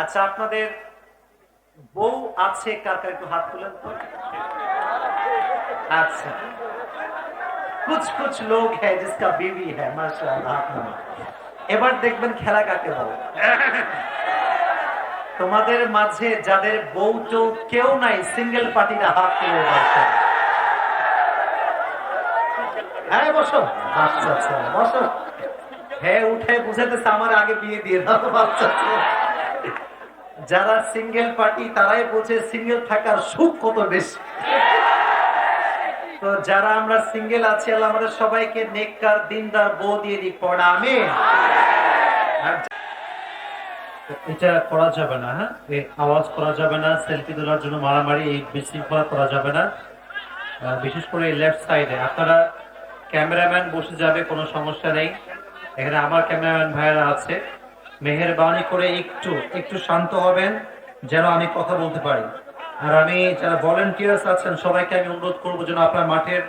আচ্ছা আপনাদের বউ আছে, কার কার একটু হাত তুলেন তো? আচ্ছা। কুচ কুচ লোক হ্যাঁ জিসকা বিবি হ্যাঁ মাশাআল্লাহ এবার দেখবেন খেলা কাকে বলে। তোমাদের মাঝে যাদের বউ চৌ কেউ নাই, সিঙ্গেল পার্টি না হাত তুলে হ্যাঁ বসো। আচ্ছা আচ্ছা বসো। হ্যাঁ উঠে বুঝাতেছে আমার আগে বিয়ে দিয়ে দাও, বাচ্চা যারা সিঙ্গেল পার্টি, তারাই বলছে সিঙ্গেল থাকার সুখ কত বেশি। তো যারা আমরা সিঙ্গেল আছি, আল্লাহ আমাদের সবাইকে নেককার, দিনদার, বউ দিয়ে দিক, পড়া আমি এটা করা যাবে না হ্যাঁ? আওয়াজ করা যাবে না, সেলফি তোলার জন্য মারামারি, এই বিশৃঙ্খলা করা যাবে না। বিশেষ করে এই লেফট সাইডে আপনারা ক্যামেরাম্যান বসে যাবে, কোনো সমস্যা নেই। এখানে আমার ক্যামেরাম্যান ভাইয়েরা আছে। মেহেরবানি করে একটু একটু শান্ত হবেন, যেন আমি কথা বলতে পারি। আর আমি যারা ভলেন্টিয়ার্স আছেন, সবাইকে আমি অনুরোধ করব যেন আপনার মাঠের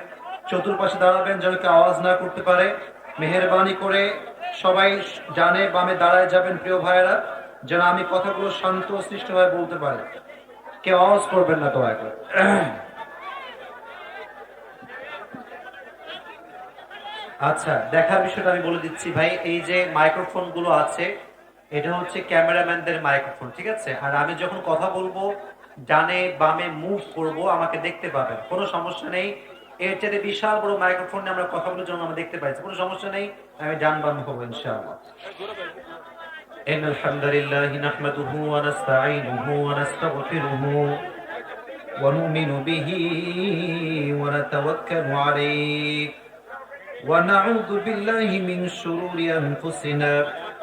চতুর্পাশে দাঁড়াবেন, যেন কেউ আওয়াজ না করতে পারে। মেহেরবানি করে সবাই জানে বামে দাঁড়ায় যাবেন, প্রিয় ভাইয়েরা, যেন আমি কথাগুলো শান্ত সৃষ্টভাবে বলতে পারি। কেউ আওয়াজ করবেন না দয়া করে। আচ্ছা দেখার বিষয়টা আমি বলে দিচ্ছি। ভাই, এই যে মাইক্রোফোনগুলো আছে এটা হচ্ছে ক্যামেরাম্যানদের মাইক্রোফোন ঠিক আছে আর আমি যখন কথা বলবো ডানে বামে মুভ করব আমাকে দেখতে পাবেন কোনো সমস্যা নেই এর চেয়ে বিশাল বড় মাইক্রোফোন নিয়ে আমরা কথা বলার জন্য আমরা দেখতে পাইছি কোনো সমস্যা নেই আমি ডান বাম হবো ইনশাআল্লাহ إن الحمد لله نحمده ونستعينه ونستغفره ونؤمن به ونتوكل عليه ونعوذ بالله من شرور أنفسنا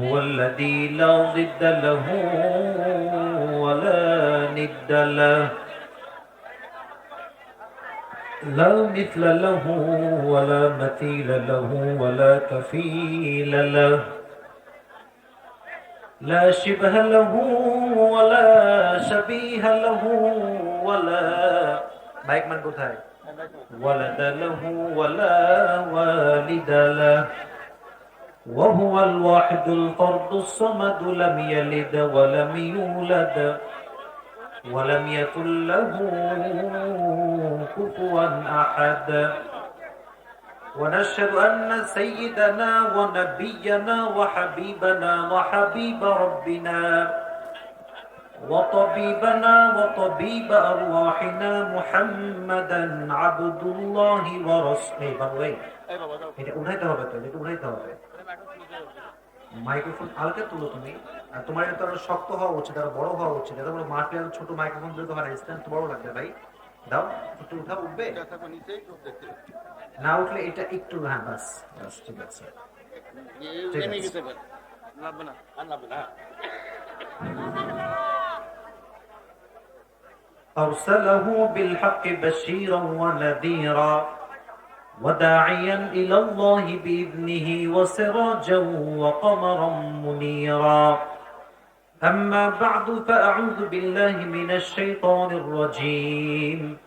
هو الذي لا ضد له ولا ند له لا مثل له ولا مثيل له ولا كفيل له لا شبه له ولا شبيه له ولا মাইক মান কোথায় ولد له ولا والد له وهو الواحد الفرد الصمد لم يلد ولم يولد ولم يكن له كفوا احد ونشهد ان سيدنا ونبينا وحبيبنا وحبيب ربنا وطبيبنا وطبيب أرواحنا محمدا عبد الله ورسوله বাবুই এটা উঠাইতে হবে তো এটা উঠাইতে হবে মাইক্রোফোন হালকা তুলো তুমি আর তোমার এটা আরো শক্ত হওয়া উচিত আর বড় হওয়া উচিত এটা বড় মাঠে আর ছোট মাইক্রোফোন দিলে তো হয় না স্ট্যান্ড তো বড় লাগবে ভাই দাও একটু উঠা উঠবে না উঠলে এটা একটু হ্যাঁ বাস বাস ঠিক আছে ঠিক আছে أرسله بالحق بشيرا ونذيرا وداعيا إلى الله بإذنه وسراجا وقمرا منيرا. أما بعد فأعوذ بالله من الشيطان الرجيم.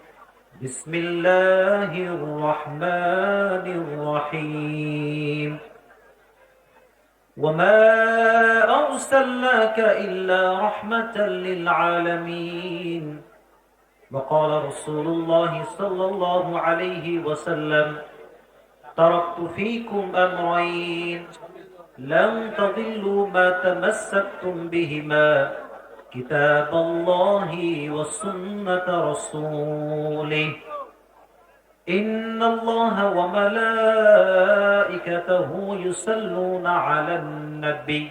بسم الله الرحمن الرحيم. وما أرسلناك إلا رحمة للعالمين. وقال رسول الله صلى الله عليه وسلم تركت فيكم أمرين لن تضلوا ما تمسكتم بهما كتاب الله وسنة رسوله. إن الله وملائكته يصلون على النبي.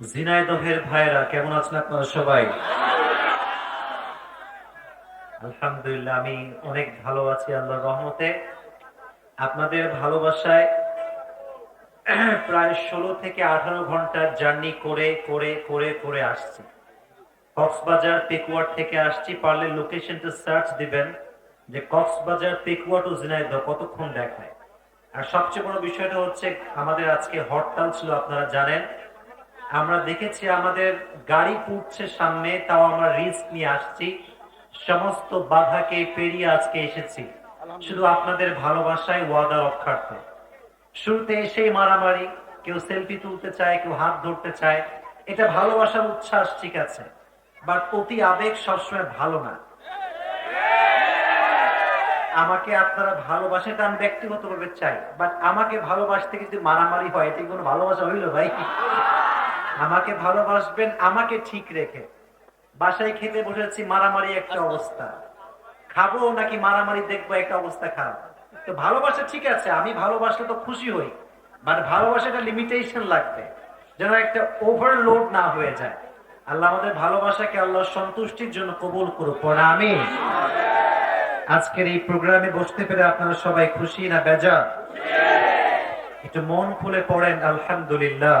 জিনাইদহের ভাইরা কেমন আছেন আপনারা সবাই? আলহামদুলিল্লাহ, আমি অনেক ভালো আছি, আল্লাহর রহমতে। আপনাদের ভালোবাসায় প্রায় ষোলো থেকে আঠারো ঘণ্টার জার্নি করে করে করে করে আসছি। কক্সবাজার, পেকুয়ার থেকে আসছি, পারলে লোকেশনটা সার্চ দিবেন যে কক্সবাজার, পেকুয়া টু ঝিনাইদহ, কতক্ষণ দেখায়। আর সবচেয়ে বড় বিষয়টা হচ্ছে, আমাদের আজকে হরতাল ছিল, আপনারা জানেন। আমরা দেখেছি আমাদের গাড়ি পুড়ছে সামনে, তাও আমরা রিস্ক নিয়ে আসছি। সমস্ত বাধাকে পেরিয়ে আজকে এসেছি। শুধু আপনাদের ভালোবাসায় ওয়াদা রক্ষার্থে। শুরুতে এসেই মারামারি, কেউ সেলফি তুলতে চায়, কেউ হাত ধরতে চায়। এটা ভালোবাসার উচ্ছ্বাস, ঠিক আছে। বাট অতি আবেগ সবসময় ভালো না। আমাকে আপনারা ভালোবাসেন এটা আমি ব্যক্তিগতভাবে চাই। বাট আমাকে ভালোবাসতে যদি মারামারি হয় এটা কোনো ভালোবাসা হইল ভাই? আমাকে ভালোবাসবেন, আমাকে ঠিক রেখে। বাসায় খেতে বসেছি, মারামারি একটা অবস্থা। খাব নাকি মারামারি দেখব একটা অবস্থা খারাপ? তো ভালোবাসা ঠিক আছে, আমি ভালোবাসলে তো খুশি হই। বাট ভালোবাসাটা লিমিটেশন লাগবে, যেন একটা ওভারলোড না হয়ে যায়। আল্লাহ আমাদের ভালোবাসাকে আল্লাহ সন্তুষ্টির জন্য কবুল করুক আমি আজকের এই প্রোগ্রামে বসতে পেরে আপনারা সবাই খুশি না বেজা একটু মন খুলে পড়েন, আলহামদুলিল্লাহ।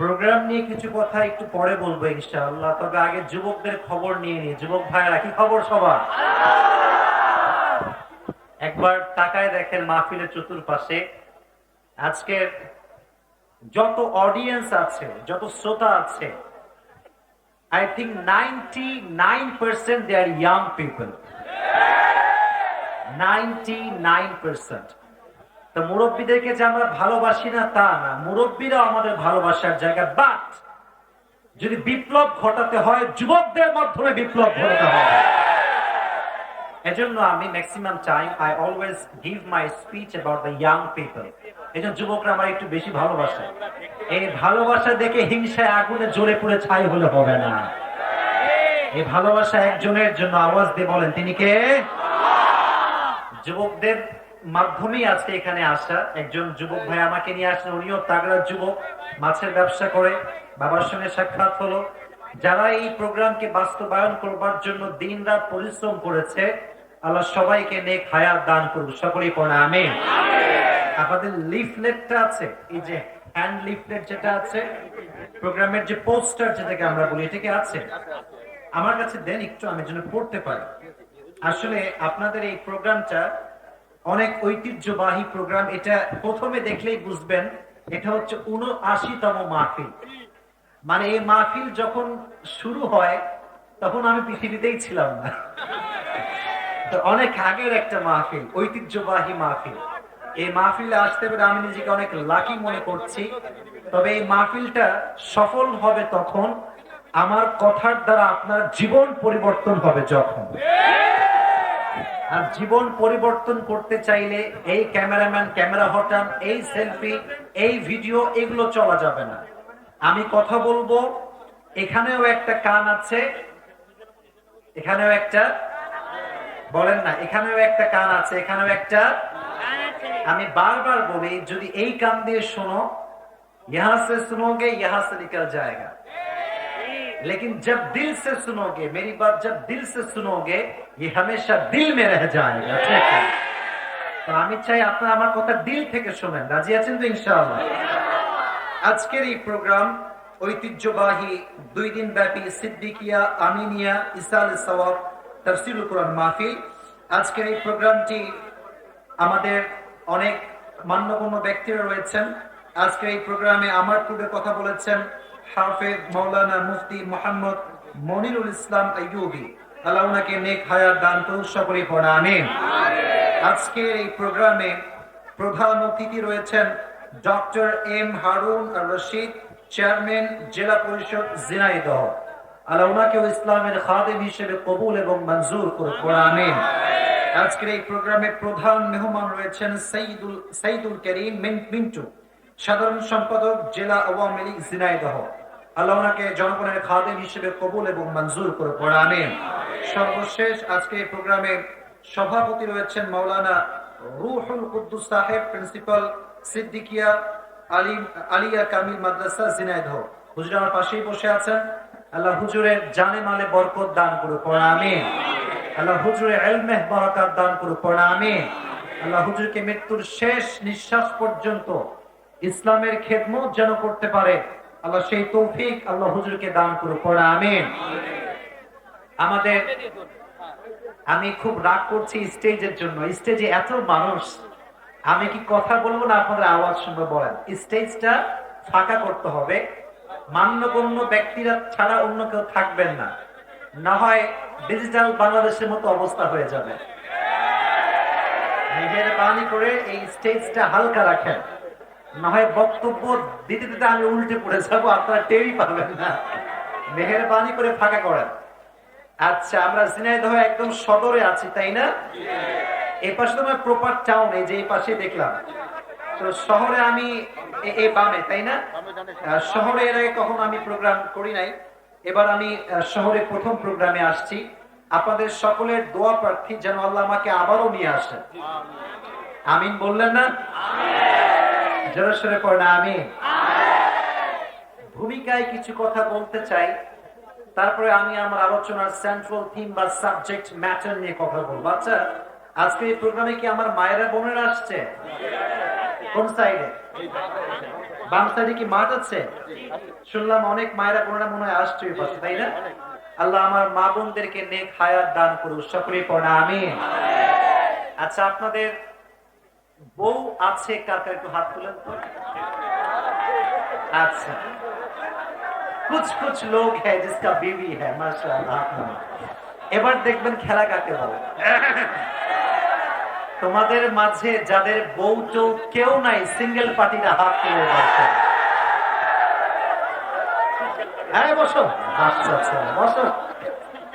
প্রোগ্রাম নিয়ে কিছু কথা একটু পরে বলব ইনশাআল্লাহ, তবে আগে যুবকদের খবর নিয়ে নিই। যুবক ভাইয়েরা, কি খবর সবার? একবার তাকায় দেখেন মাহফিলের চতুর্পাশে। আজকের যত অডিয়েন্স আছে, যত শ্রোতা আছে I think ninety nine percent they are young people ninety nine percent তো মুরব্বীদেরকে যে আমরা ভালোবাসি না, তা না। মুরব্বীরাও আমাদের ভালোবাসার জায়গা। বাট যদি বিপ্লব ঘটাতে হয়, যুবকদের মাধ্যমে বিপ্লব ঘটাতে হয়। এজন্য আমি maximum time I always give my speech about the young people এই জন্য যুবকরা আমার একটু বেশি ভালোবাসে। এই ভালোবাসা দেখে হিংসায় আগুনে জ্বলে পুড়ে ছাই হলে হবে না। এই ভালোবাসা একজনের জন্য আওয়াজ দিয়ে বলেন, তিনি কে? যুবকদের মাধ্যমেই আজকে এখানে আসা একজন যুবক ভাই আমাকে নিয়ে আসেন। উনিও তাগড়া যুবক, মাছের ব্যবসা করে, বাবার সঙ্গে সাক্ষাৎ হলো। যারা এই প্রোগ্রামকে বাস্তবায়ন করবার জন্য দিন রাত পরিশ্রম করেছে, আল্লাহ সবাইকে নেক হায়াত দান করুক। সকলেই পড়ে আমি আপনাদের লিফলেটটা আছে, এই যে হ্যান্ড লিফলেট যেটা আছে, প্রোগ্রামের যে পোস্টার যেটাকে আমরা বলি, এটা কি আছে? আমার কাছে দেন একটু, আমি যেন পড়তে পারি। আসলে আপনাদের এই প্রোগ্রামটা অনেক ঐতিহ্যবাহী প্রোগ্রাম, এটা প্রথমে দেখলেই বুঝবেন, এটা হচ্ছে উনআশিতম মাহফিল। মানে এই মাহফিল যখন শুরু হয়, তখন আমি পৃথিবীতেই ছিলাম না। অনেক আগের একটা মাহফিল, ঐতিহ্যবাহী মাহফিল। এই মাহফিলে আসতে পেরে আমি নিজেকে অনেক লাকি মনে করছি। তবে এই মাহফিলটা সফল হবে তখন, আমার কথার দ্বারা আপনার জীবন পরিবর্তন হবে যখন। আর জীবন পরিবর্তন করতে চাইলে এই ক্যামেরাম্যান, ক্যামেরা হটান, এই সেলফি, এই ভিডিও, এগুলো চলা যাবে না। আমি কথা বলব, এখানেও একটা কান আছে, এখানেও একটা, বলেন না, এখানেও একটা কান আছে, এখানেও একটা। আমি বারবার বলি, যদি এই কান দিয়ে শোনো ইহা সে শুনোগে ইহা সে নিকল জায়গা। लेकिन जब दिल से सुनोगे मेरी बात जब दिल से सुनोगे ये हमेशा दिल में रह जाएगा ठीक है তো আমি চাই আপনারা আমার কথা দিল থেকে শোনেন রাজি আছেন তো ইনশাআল্লাহ আজকের এই প্রোগ্রাম ঐতিহ্যবাহী দুই দিন ব্যাপী সিদ্দিকিয়া আমিনিয়া ইসাল সওয়াব তফসিলুল কোরআন মাহফিল আজকের এই প্রোগ্রামটি আমাদের অনেক মান্যগণ্য ব্যক্তিরা রয়েছেন আজকে এই প্রোগ্রামে আমার পূর্বে কথা বলেছেন হাফেজ মৌলানা মুফতি মোহাম্মদ মনিরুল ইসলাম আইয়ুবি। আল্লাহ ওনাকে নেক হায়ার দান পড়া আমিন। আজকের এই প্রোগ্রামে প্রধান অতিথি রয়েছেন doctor M Harun Ar Rashid chairman জেলা পরিষদ জিনাইদহ আল্লাহ ওনাকেও ইসলামের খাদেম হিসেবে কবুল এবং মঞ্জুর করে পড়া আমিন। আজকের এই প্রোগ্রামে প্রধান মেহমান রয়েছেন সাইদুল সাইদুল করিম মিন্টু। সাধারণ সম্পাদক জেলা আওয়ামী লীগ ঝিনাইদহ। আল্লাহ ওনাকে জনগণের খাদেম হিসেবে কবুল এবং মঞ্জুর করে পড়ে। আমিন। সর্বশেষ আজকে প্রোগ্রামে সভাপতি রয়েছেন মাওলানা রুহুল কুদ্দুস সাহেব, প্রিন্সিপাল সিদ্দিকিয়া আলিম আলিয়া কামিল মাদ্রাসা জিনাইদহ হুজুর আমার পাশেই বসে আছেন। আল্লাহ হুজুরের জানে মালে বরকত দান করে পড়ে। আল্লাহ হুজুরের এলমেহ বরকত দান করে পড়ে। আল্লাহ হুজুরকে মৃত্যুর শেষ নিঃশ্বাস পর্যন্ত ইসলামের খেদমত যেন করতে পারে, আল্লাহ সেই তৌফিক আল্লাহ হুজুরকে দান করে পড়ে, আমিন। আমাদের, আমি খুব রাগ করছি স্টেজের জন্য। স্টেজে এত মানুষ, আমি কি কথা বলব না আপনাদের আওয়াজ শুনব বলেন? স্টেজটা ফাঁকা করতে হবে। মান্যগণ্য ব্যক্তিরা ছাড়া অন্য কেউ থাকবেন না। না হয় ডিজিটাল বাংলাদেশের মতো অবস্থা হয়ে যাবে। মেহরবানি করে এই স্টেজটা হালকা রাখেন। না হয় বক্তব্য দিতে দিতে আমি উল্টে পড়ে যাব, আপনারা টেরই পাবেন না। মেহরবানি করে ফাঁকা করেন। আচ্ছা আমরা ঝিনাইদহ একদম সদরে আছি, তাই না? এই পাশে প্রপার টাউন এই যে এই পাশে দেখলাম। শহরে আমি, এ- বামে, তাই না? শহরে এর আগে কখনো আমি প্রোগ্রাম করি নাই। এবার আমি শহরে প্রথম প্রোগ্রামে আসছি। আপনাদের সকলের দোয়া প্রার্থী যেন আল্লাহ আমাকে আবারও নিয়ে আসেন। আমিন বললেন না? জোরে সরে পড়ে না, আমিন। ভূমিকায় কিছু কথা বলতে চাই। তারপরে আমি আমার আলোচনার সেন্ট্রাল থিম বা সাবজেক্ট ম্যাটার নিয়ে কথা বলব। আচ্ছা আজকে এই প্রোগ্রামে কি আমার মায়েরা, বোনেরা আসছে? কোন সাইডে বাম সাইডে কি মাঠ আছে? শুনলাম অনেক মায়েরা, বোনেরা মনে হয় আসছে এই পাশে, তাই না? আল্লাহ আমার মা বোনদেরকে নেক হায়াত দান করুন সকলেই পড়া আমি আচ্ছা আপনাদের বউ আছে, কার কার একটু হাত তুলেন তো? আচ্ছা। কুছ কুছ লোক হ্যাঁ জিসকা বিবি হ্যাঁ মাশাআল্লাহ এবার দেখবেন খেলা কাকে বলে? তোমাদের মাঝে যাদের বউ তো কেউ নাই, সিঙ্গেল পার্টিরা হাত তুলে বসে। হ্যাঁ বসো। আচ্ছা আচ্ছা বসো।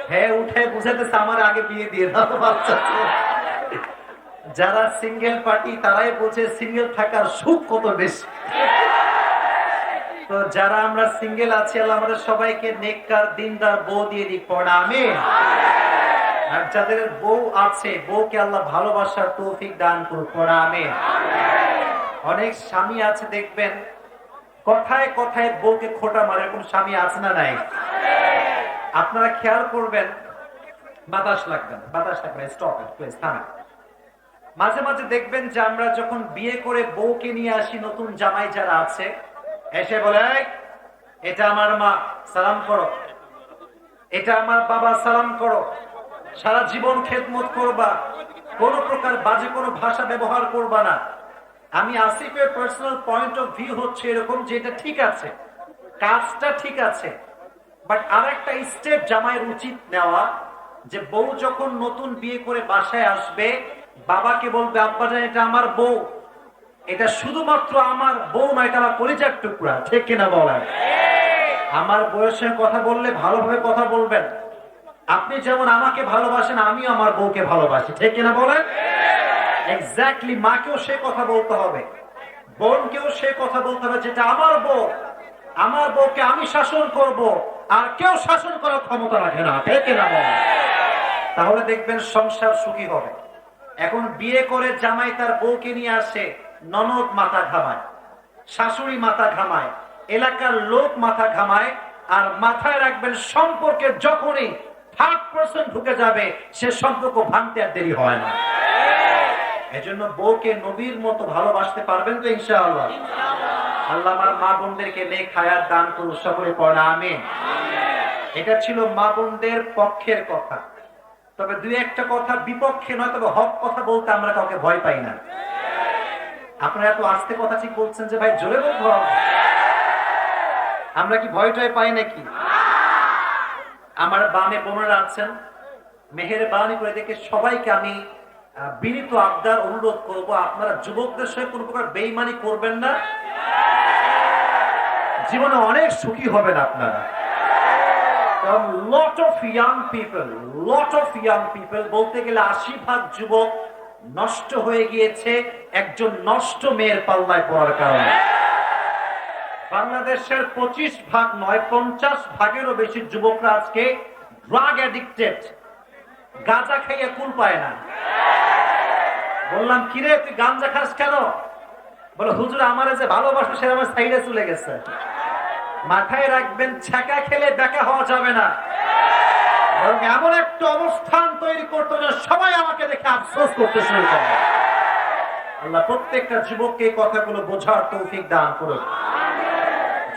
হ্যাঁ উঠে বুঝাতেছে আমার আগে বিয়ে দিয়ে দাও, বাচ্চা। যারা সিঙ্গেল পার্টি তারাই বলছে সিঙ্গেল থাকার সুখ কত বেশি। তো যারা আমরা সিঙ্গেল আছি আল্লাহ আমাদের সবাইকে নেককার দিনদার বউ দিয়ে দিক পড়া আমি আর যাদের বউ আছে বউকে আল্লাহ ভালোবাসার তৌফিক দান করুক পড়া আমি অনেক স্বামী আছে দেখবেন কথায় কথায় বউকে খোটা মারে এরকম স্বামী আছে না নাই? আপনারা খেয়াল করবেন বাতাস লাগবে না, বাতাস লাগবে স্টপ প্লিজ থামেন মাঝে মাঝে দেখবেন যে আমরা যখন বিয়ে করে বউকে নিয়ে আসি নতুন জামাই যারা আছে, এসে বলে এটা আমার মা, সালাম করো। এটা আমার বাবা, সালাম করো। সারা জীবন খেদমত করবা। কোন প্রকার বাজে কোনো ভাষা ব্যবহার করবা না। আমি আসিফের পার্সোনাল পয়েন্ট অফ ভিউ হচ্ছে এরকম যে এটা ঠিক আছে, কাজটা ঠিক আছে। বাট আর একটা স্টেপ জামাইয়ের উচিত নেওয়া যে বউ যখন নতুন বিয়ে করে বাসায় আসবে বাবাকে বলবে, আব্বা জান, এটা আমার বউ। এটা শুধুমাত্র আমার বউ নয়, এটা আমার পরিচার টুকরা, ঠিক কিনা বলেন? আমার বয়সের কথা বললে ভালোভাবে কথা বলবেন। আপনি যেমন আমাকে ভালোবাসেন, আমিও আমার বউকে ভালোবাসি, ঠিক কিনা বলেন? এক্স্যাক্টলি মাকেও সে কথা বলতে হবে। বোনকেও সে কথা বলতে হবে, যেটা আমার বউ। আমার বউকে আমি শাসন করব, আর কেউ শাসন করার ক্ষমতা রাখে না, ঠিক কিনা বলেন? তাহলে দেখবেন সংসার সুখী হবে। এখন বিয়ে করে জামাই তার বউকে নিয়ে আসে ননদ মাথা ঘামায় শাশুড়ি মাথা ঘামায় এলাকার লোক মাথা ঘামায় আর মাথায় রাখবেন সম্পর্কে যখনই থার্ড পার্সন ঢুকে যাবে সে সম্পর্ক ভাঙতে আর দেরি হয় না। এজন্য বউকে নবীর মতো ভালোবাসতে পারবেন তো ইনশাআল্লাহ। আল্লাহ আমার মা বোনদেরকে নেক হায়াত দান করুন সকলে পড়া আমিন। এটা ছিল মা বোনদের পক্ষের কথা। তবে দুই একটা কথা বিপক্ষে নয়, তবে হক কথা বলতে আমরা কাউকে ভয় পাই না। আপনারা এত আস্তে কথা ঠিক বলছেন যে, ভাই, জোরে বলব আমরা কি ভয় টয় পাই নাকি? আমার বামে বোনেরা আছেন, মেহেরবানি করে দেখে সবাইকে আমি বিনীত আবদার অনুরোধ করব, আপনারা যুবকদের সঙ্গে কোন প্রকার বেইমানি করবেন না। জীবনে অনেক সুখী হবেন আপনারা। Lot of young people lot of young people বলতে গেলে আশি ভাগ যুবক নষ্ট হয়ে গিয়েছে একজন নষ্ট মেয়ের পাল্লায় পড়ার কারণে। বাংলাদেশের পঁচিশ ভাগ নয়, পঞ্চাশ ভাগেরও বেশি যুবকরা আজকে ড্রাগ অ্যাডিক্টেড গাঁজা খাইয়ে কুল পায় না। বললাম, কিরে, তুই গাঞ্জা খাস কেন? বলে, হুজুর, আমার যে ভালোবাসা, সে আমার সাইডে চলে গেছে। মাথায় রাখবেন ছাকা খেলে দেখা হওয়া যাবে না। বরং এমন একটা অবস্থান তৈরি করতে যে সবাই আমাকে দেখে আফসোস করতে শুরু করে। আল্লাহ প্রত্যেকটা যুবককে কথাগুলো বোঝার তৌফিক দান করুন।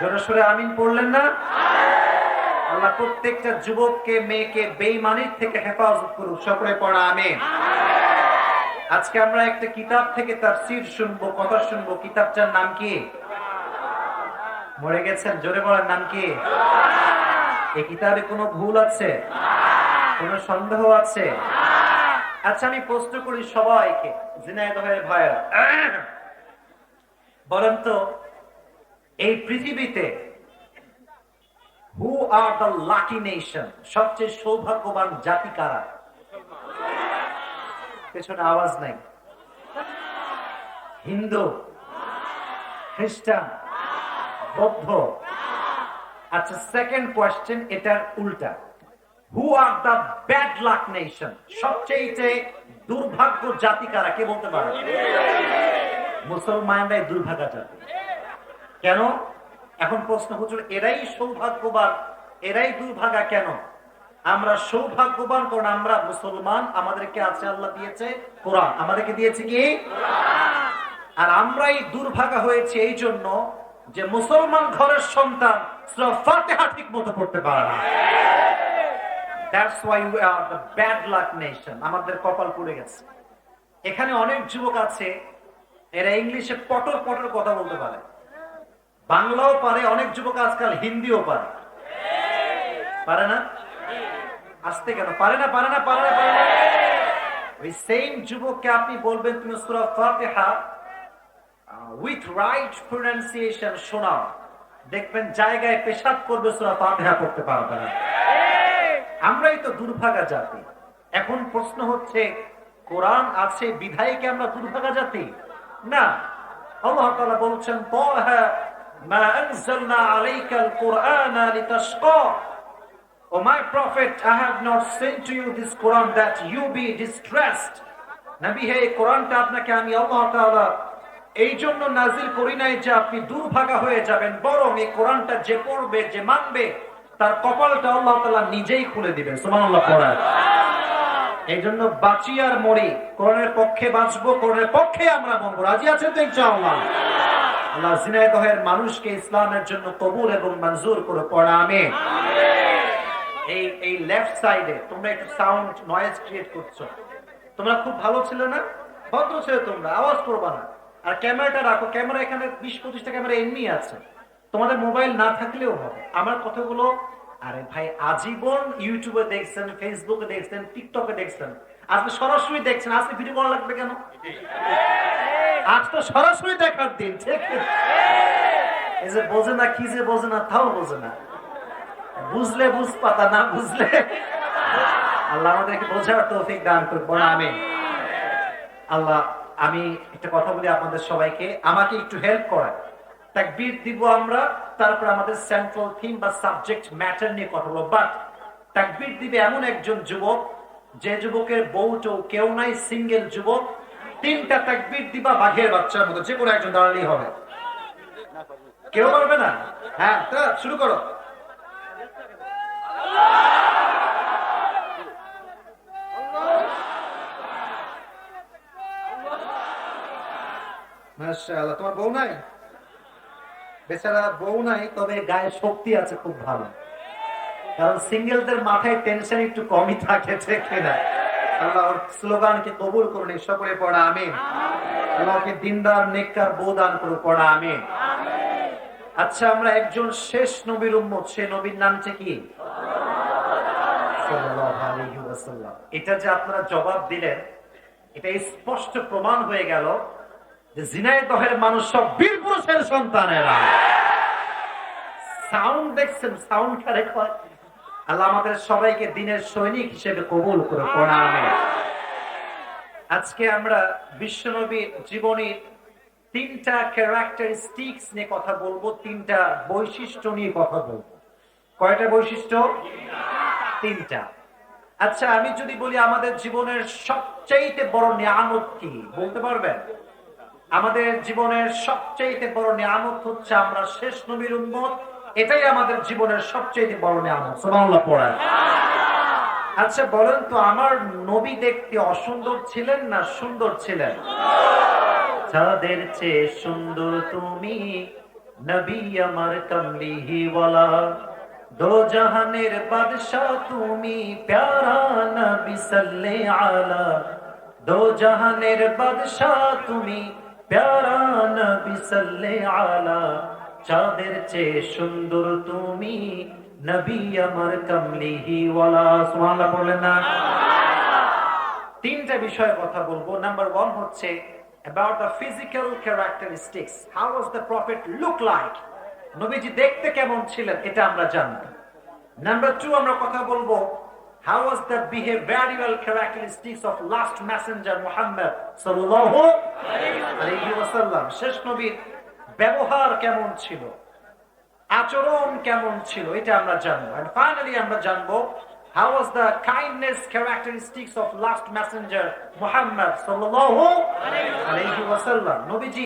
জোরে আমিন পড়লেন না? আল্লাহ প্রত্যেকটা যুবককে, মেয়েকে বেইমানির থেকে হেফাজত করুক। সকলে পড়া আমিন। আজকে আমরা একটা কিতাব থেকে তার সির শুনব, কথা শুনব। কিতাবটার নাম কি? মরে গেছেন, জোরে বলার নাম কি? এই কিতাবে কোনো ভুল আছে? কোন সন্দেহ আছে? আচ্ছা আমি প্রশ্ন করি সবাইকে জিনায়দ ভাইয়ের ভাইয়েরা। বলেন তো, এই পৃথিবীতে who are the lucky nation সবচেয়ে সৌভাগ্যবান জাতি কারা? পেছনে আওয়াজ নাই। হিন্দু, খ্রিস্টান বৌদ্ধ আচ্ছা সেকেন্ড কোয়েশ্চেন এটার উল্টা। Who are bad luck nation সবচেয়ে দুর্ভাগ্য জাতি কারা? কে বলতে পারে? মুসলমানরাই দুর্ভাগা জাতি। কেন? এখন প্রশ্ন এরাই সৌভাগ্যবান? এরাই দুর্ভাগা কেন? আমরা সৌভাগ্যবান কারণ আমরা মুসলমান। আমাদেরকে আছে আল্লাহ দিয়েছে কোরআন। আমাদেরকে দিয়েছে কি? আর আমরাই দুর্ভাগা হয়েছে এই জন্য যে মুসলমান ঘরের সন্তান ফাতিহা ঠিক মতো পড়তে পারে না। আমাদের কপাল পড়ে গেছে। এখানে অনেক যুবক আছে, এরা ইংলিশে পটর পটর কথা বলতে পারে। বাংলাও পারে, অনেক যুবক আজকাল হিন্দিও পারে। পারে না? আসতে কেন? পারে না পারে না পারে না পারে না। ওই সেম যুবককে আপনি বলবেন, তুমি Surah Fatiha with right pronunciation শোনা। দেখবেন জায়গায় পেশাব করবে সোনা ফাতিহা করতে পারবে না। আমরাই তো দুর্ভাগা জাতি। এখন প্রশ্ন হচ্ছে কোরআন আছে বিধায়কে আমরা দুর্ভাগা জাতি? না। আল্লাহ তাআলা বলছেন তাহা মা আনজালনা আলাইকাল কুরআনা লিতাশকা। O my prophet, I have not sent to you this Quran that you be distressed. নবী হে কোরআনটা আপনাকে আমি আল্লাহ তাআলা এই জন্য নাজিল করি নাই যে আপনি দুর্ভাগা হয়ে যাবেন, বরং এই কোরআনটা যে পড়বে, যে মানবে, তার কপালটা আল্লাহ তাআলা নিজেই খুলে দিবেন। সুবহানাল্লাহ পড়ায় এই জন্য বাঁচি আর মরি, কোরআনের পক্ষে বাঁচবো, কোরআনের পক্ষে আমরা মরবো। রাজি আছেন তো ইনশাআল্লাহ? আল্লাহ জিনাইদহের মানুষকে ইসলামের জন্য কবুল এবং মঞ্জুর করে পড়া, আমিন। এই এই লেফট সাইডে তোমরা একটু সাউন্ড নয়েজ ক্রিয়েট করছ। তোমরা খুব ভালো ছিল না? ভদ্র ছিল তোমরা, আওয়াজ করবা না। আর ক্যামেরাটা রাখো, ক্যামেরা এখানে বিশ পঁচিশটা ক্যামেরা এমনি আছে। তোমাদের মোবাইল না থাকলেও হবে। আমার কথাগুলো, আরে ভাই, আজীবন ইউটিউবে দেখছেন ফেসবুকে দেখছেন টিকটকে দেখছেন। আজকে সরাসরি দেখছেন, আজকে ভিডিও করা লাগবে কেন? আজ তো সরাসরি দেখার দিন, ঠিক? এই যে বোঝে না, কি যে বোঝে না, তাও বোঝে না। বুঝলে বুঝ পাতা না বুঝলে। আল্লাহ আমাদেরকে বোঝার তৌফিক দান করব আমি আল্লাহ আমি একটা কথা বলি আপনাদের সবাইকে, আমাকে একটু হেল্প করায় তাকবীর দিব আমরা, তারপর আমাদের সেন্ট্রাল থিম বা সাবজেক্ট ম্যাটার নিয়ে কথা বলব। বাট তাকবীর দিবে এমন একজন যুবক, যে যুবকের বউটো কেউ নাই সিঙ্গেল যুবক, তিনটা তাকবীর দিবা বাঘের বাচ্চার মতো, যে কোনো একজন দাঁড়ালেই হবে। কেউ পারবে না? হ্যাঁ শুরু করো। মাশাআল্লাহ, তোমার বউ নাই? বেচারা বউ নাই, তবে গায়ে শক্তি আছে খুব ভালো। কারণ সিঙ্গেলদের মাথায় টেনশন একটু কমই থাকে কিনা। আল্লাহ ওর স্লোগানকে কবুল করুন সকলে পড়া আল্লাহকে দিনদার, নেককার পড়া আচ্ছা আমরা একজন শেষ নবীর উম্মত, সে নবীর নামটা কি? এটা যে আপনারা জবাব দিলেন, এটা স্পষ্ট প্রমাণ হয়ে গেল জিনাইদহের মানুষ সব বীর পুরুষের সন্তানেরা। সাউন্ড দেখছেন, সাউন্ড আল্লাহ আমাদের সবাইকে দিনের সৈনিক হিসেবে কবুল করে আজকে আমরা বিশ্বনবীর তিনটা ক্যারেক্টারিস্টিক্স নিয়ে কথা বলব, তিনটা বৈশিষ্ট্য নিয়ে কথা বলব। কয়টা বৈশিষ্ট্য? তিনটা। আচ্ছা আমি যদি বলি আমাদের জীবনের সবচাইতে বড় নিয়ামত কি, বলতে পারবেন? আমাদের জীবনের সবচাইতে বড় নিয়ামত হচ্ছে আমরা শেষ নবীর উন্মত এটাই আমাদের জীবনের সবচাইতে বড় নিয়ামত। সুবহানাল্লাহ পড়েন। আচ্ছা বলেন তো আমার নবী দেখতে অসুন্দর ছিলেন না সুন্দর ছিলেন? যাদের চেয়ে সুন্দর তুমি নবী আমার কমলিহিওয়ালা দো জাহানের বাদশাহ তুমি প্যারা নবী সাল্লে আলা। দো জাহানের বাদশাহ তুমি চাঁদের চেয়ে সুন্দর তুমি নবী আমার সুবহানাল্লাহ বললেন না। তিনটা বিষয়ে কথা বলব। নাম্বার ওয়ান হচ্ছে about the physical characteristics. How was the prophet look like? নবীজি দেখতে কেমন ছিলেন, এটা আমরা জানব। নাম্বার টু আমরা কথা বলব how was the behavioral characteristics of last messenger muhammad sallallahu আলাইহি ওয়াসাল্লাম শেষ নবীর ব্যবহার কেমন ছিল আচরণ কেমন ছিল এটা আমরা জানব and finally আমরা জানব how was the kindness characteristics of last messenger muhammad sallallahu আলাইহি ওয়াসাল্লাম নবীজি